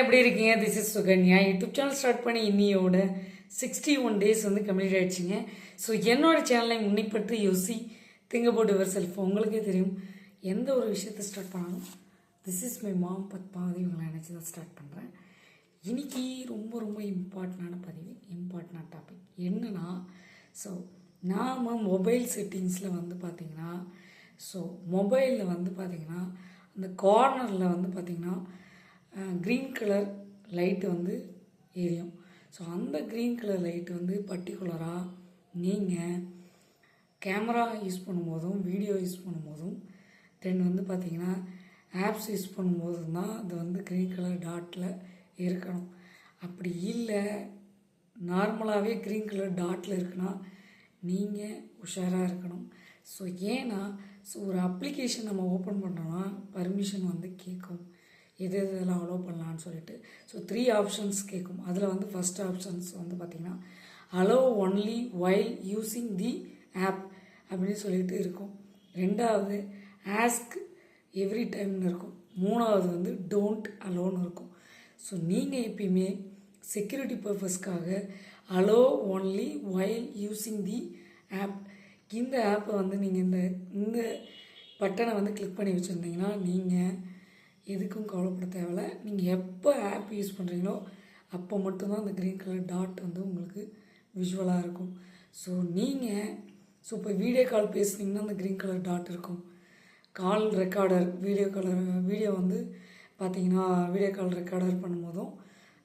எப்படி இருக்கீங்க? This is Sukanya. YouTube channel start பண்ணி இன்னியோட சிக்ஸ்டி ஒன் டேஸ் வந்து கம்ப்ளீட் ஆயிடுச்சுங்க. ஸோ என்னோட சேனலை முன்னிப்பற்றி யோசி திங்க போட்டு யுவர் செல்ஃப் உங்களுக்கே தெரியும். எந்த ஒரு விஷயத்தை ஸ்டார்ட் பண்ணாலும் திஸ் இஸ் மை மாம் பத் பாதி உங்களை நினச்சி தான் ஸ்டார்ட் பண்ணுறேன் இன்னைக்கு ரொம்ப ரொம்ப இம்பார்ட்டண்டான பதிவு இம்பார்ட்டண்டான டாபிக் என்னன்னா ஸோ நாம் மொபைல் செட்டிங்ஸில் வந்து பார்த்திங்கன்னா ஸோ மொபைலில் வந்து பார்த்திங்கன்னா அந்த கார்னரில் வந்து பார்த்திங்கன்னா க்ரீன் கலர் லைட்டு வந்து எரியும். ஸோ அந்த க்ரீன் கலர் லைட்டு வந்து பர்டிகுலராக நீங்கள் கேமரா யூஸ் பண்ணும்போதும் வீடியோ யூஸ் பண்ணும்போதும் தென் வந்து பார்த்திங்கன்னா ஆப்ஸ் யூஸ் பண்ணும்போதும் தான் அது வந்து க்ரீன் கலர் டாட்டில் இருக்கணும். அப்படி இல்லை நார்மலாகவே க்ரீன் கலர் டாட்டில் இருக்குன்னா நீங்கள் உஷாராக இருக்கணும். ஸோ ஏன்னா ஸோ ஒரு அப்ளிகேஷன் நம்ம ஓப்பன் பண்ணோன்னா பர்மிஷன் வந்து கேட்கும். எது இதெல்லாம் அலோவ் பண்ணலான்னு சொல்லிட்டு. ஸோ த்ரீ ஆப்ஷன்ஸ் கேட்கும் அதில் வந்து ஃபஸ்ட் ஆப்ஷன்ஸ் வந்து பார்த்திங்கன்னா allow only while using the app அப்படின்னு சொல்லிட்டு இருக்கும். ரெண்டாவது ஆஸ்க் எவ்ரி டைம்னு இருக்கும். மூணாவது வந்து டோன்ட் அலோன்னு இருக்கும். ஸோ நீங்கள் எப்பயுமே செக்யூரிட்டி பர்பஸ்க்காக allow only while using the app இந்த ஆப்பை வந்து நீங்கள் இந்த இந்த பட்டனை வந்து கிளிக் பண்ணி வச்சுருந்தீங்கன்னா நீங்கள் எதுக்கும் கவலைப்பட தேவையில்ல. நீங்கள் எப்போ ஆப் யூஸ் பண்ணுறீங்களோ அப்போ மட்டும்தான் அந்த க்ரீன் கலர் டாட் வந்து உங்களுக்கு விஷுவலாக இருக்கும். ஸோ நீங்கள் ஸோ இப்போ வீடியோ கால் பேசுனீங்கன்னா அந்த க்ரீன் கலர் டாட் இருக்கும். Call recorder video colour video வந்து பார்த்தீங்கன்னா வீடியோ கால் ரெக்கார்டர் பண்ணும்போதும்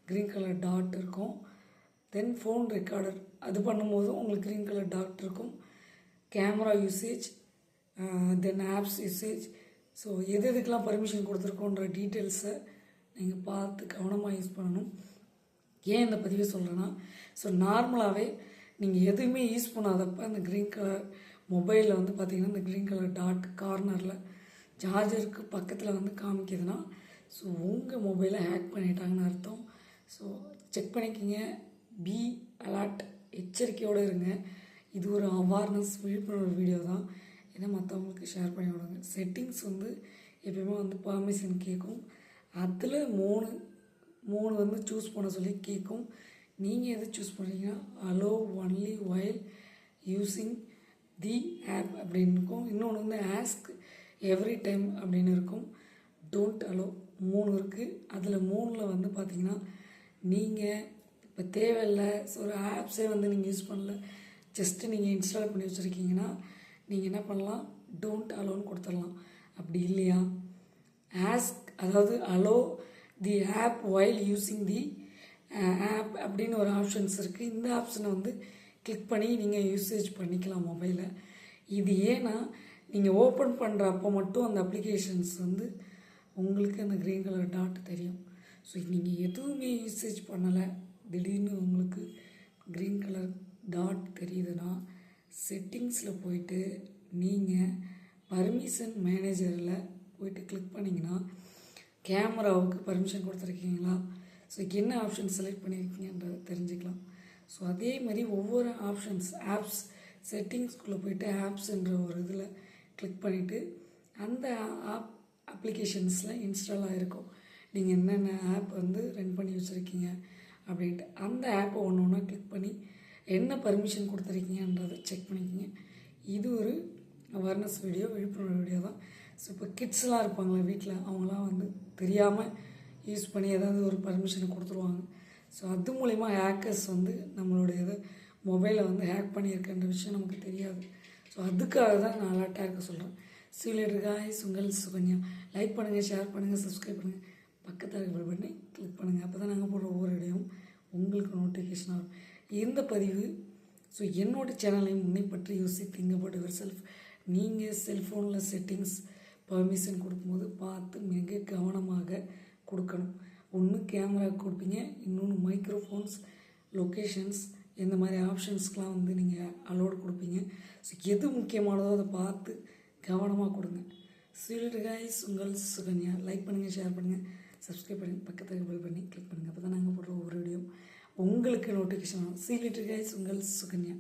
க்ரீன் கலர் டாட் இருக்கும். தென் ஃபோன் ரெக்கார்டர் அது பண்ணும்போதும் உங்களுக்கு க்ரீன் கலர் டாட் இருக்கும். Camera usage then apps usage so எது எதுக்கெலாம் பர்மிஷன் கொடுத்துருக்கோன்ற டீட்டெயில்ஸை நீங்கள் பார்த்து கவனமாக யூஸ் பண்ணணும். ஏன் இந்த பதிவை சொல்கிறேன்னா ஸோ நார்மலாகவே நீங்கள் எதுவுமே யூஸ் பண்ணாதப்ப அந்த க்ரீன் கலர் மொபைலில் வந்து பார்த்திங்கன்னா இந்த க்ரீன் கலர் டாட் கார்னரில் சார்ஜருக்கு பக்கத்தில் வந்து காமிக்கிதுன்னா ஸோ உங்கள் மொபைலை ஹேக் பண்ணிட்டாங்கன்னு அர்த்தம். ஸோ செக் பண்ணிக்கிங்க. பி அலர்ட் எச்சரிக்கையோடு இருங்க. இது ஒரு அவேர்னஸ் விழிப்புணர்வு வீடியோ தான். இதை மற்றவங்களுக்கு ஷேர் பண்ணி விடுங்க செட்டிங்ஸ் வந்து எப்பயுமே வந்து பர்மிஷன் கேட்கும் அதில் மூணு மூணு வந்து சூஸ் பண்ண சொல்லி கேட்கும் நீங்கள் எது சூஸ் பண்ணுறீங்கன்னா allow only while using the app அப்படின்னு இருக்கும். இன்னொன்று வந்து ஆஸ்க் எவ்ரி டைம் அப்படின்னு இருக்கும். டோன்ட் அலோ மூணு இருக்குது அதில் மூணில் வந்து பார்த்தீங்கன்னா நீங்கள் இப்போ தேவையில்லை. ஸோ ஒரு ஆப்ஸே வந்து நீங்கள் யூஸ் பண்ணல. ஜஸ்ட்டு நீங்கள் இன்ஸ்டால் பண்ணி வச்சுருக்கீங்கன்னா நீங்கள் என்ன பண்ணலாம்? டோன்ட் அலோன்னு கொடுத்துடலாம். அப்படி இல்லையா? ஆஸ்க் அதாவது allow the app while using the app அப்படின்னு ஒரு ஆப்ஷன்ஸ் இருக்குது இந்த ஆப்ஷனை வந்து கிளிக் பண்ணி நீங்கள் யூசேஜ் பண்ணிக்கலாம் மொபைலை இது ஏன்னா நீங்கள் ஓப்பன் பண்ணுற அப்போ மட்டும் அந்த அப்ளிகேஷன்ஸ் வந்து உங்களுக்கு அந்த க்ரீன் கலர் டாட் தெரியும். ஸோ நீங்கள் எதுவுமே யூசேஜ் பண்ணலை. திடீர்னு உங்களுக்கு க்ரீன் கலர் டாட் தெரியுதுன்னா செட்டிங்ஸில் போயிட்டு நீங்கள் பர்மிஷன் மேனேஜரில் போயிட்டு கிளிக் பண்ணிங்கன்னா கேமராவுக்கு பர்மிஷன் கொடுத்துருக்கீங்களா? ஸோ என்ன ஆப்ஷன் செலக்ட் பண்ணியிருக்கீங்கன்றதை தெரிஞ்சுக்கலாம். ஸோ அதே மாதிரி ஒவ்வொரு ஆப்ஷன்ஸ் ஆப்ஸ் செட்டிங்ஸ்குள்ளே போயிட்டு ஆப்ஸ்ன்ற ஒரு இதில் கிளிக் பண்ணிவிட்டு அந்த ஆப் அப்ளிகேஷன்ஸில் இன்ஸ்டால் ஆகிருக்கும் நீங்கள் என்னென்ன ஆப் வந்து ரன் பண்ணி வச்சுருக்கீங்க அப்படின்ட்டு அந்த ஆப்பை ஒன்று ஒன்றா கிளிக் பண்ணி என்ன பர்மிஷன் கொடுத்துருக்கீங்கன்றதை செக் பண்ணிக்கோங்க. இது ஒரு அவேர்னஸ் வீடியோ விழிப்புணர்வு வீடியோ தான். ஸோ இப்போ கிட்ஸ்லாம் இருப்பாங்களே வீட்டில் அவங்களாம் வந்து தெரியாமல் யூஸ் பண்ணி ஏதாவது ஒரு பர்மிஷனை கொடுத்துருவாங்க. ஸோ அது மூலிமா ஹேக்கர்ஸ் வந்து நம்மளுடைய இதை மொபைலை வந்து ஹேக் பண்ணியிருக்கின்ற விஷயம் நமக்கு தெரியாது. ஸோ அதுக்காக தான் நான் அலர்ட்டாக இருக்க சொல்கிறேன் சீலேட்டர் காய்ஸ் உங்கள் சுகன்யா. லைக் பண்ணுங்கள் ஷேர் பண்ணுங்கள் சப்ஸ்கிரைப் பண்ணுங்கள் பக்கத்தில் இருக்கிற பண்ணி கிளிக் பண்ணுங்கள் அப்போ தான் நாங்கள் போடுற ஒவ்வொரு வீடியோவும் உங்களுக்கு நோட்டிஃபிகேஷன் வரும். இந்த பதிவு. ஸோ என்னோட சேனலையும் முன்னை பற்றி யோசி திங்க் அபவுட் யுவர் செல்ஃப் நீங்கள் செல்ஃபோனில் செட்டிங்ஸ் பர்மிஷன் கொடுக்கும்போது பார்த்து மிக கவனமாக கொடுக்கணும். ஒன்று கேமரா கொடுப்பீங்க இன்னொன்று மைக்ரோஃபோன்ஸ் லொக்கேஷன்ஸ் இந்த மாதிரி ஆப்ஷன்ஸ்க்கெலாம் வந்து நீங்கள் அலோடு கொடுப்பீங்க. ஸோ எது முக்கியமானதோ அதை பார்த்து கவனமாக கொடுங்க. ஸ்வீட் கைஸ் உங்கள் சுகன்யா. லைக் பண்ணுங்கள் ஷேர் பண்ணுங்கள் சப்ஸ்கிரைப் பண்ணி பக்கத்தில் பண்ணி கிளிக் பண்ணுங்கள் அப்போ தான் நாங்கள் போடுற ஒவ்வொரு வீடியோ உங்களுக்கு நோட்டிஃபிகேஷன் வரும். சீலிட்டு கைஸ் உங்கள் சுகன்யா.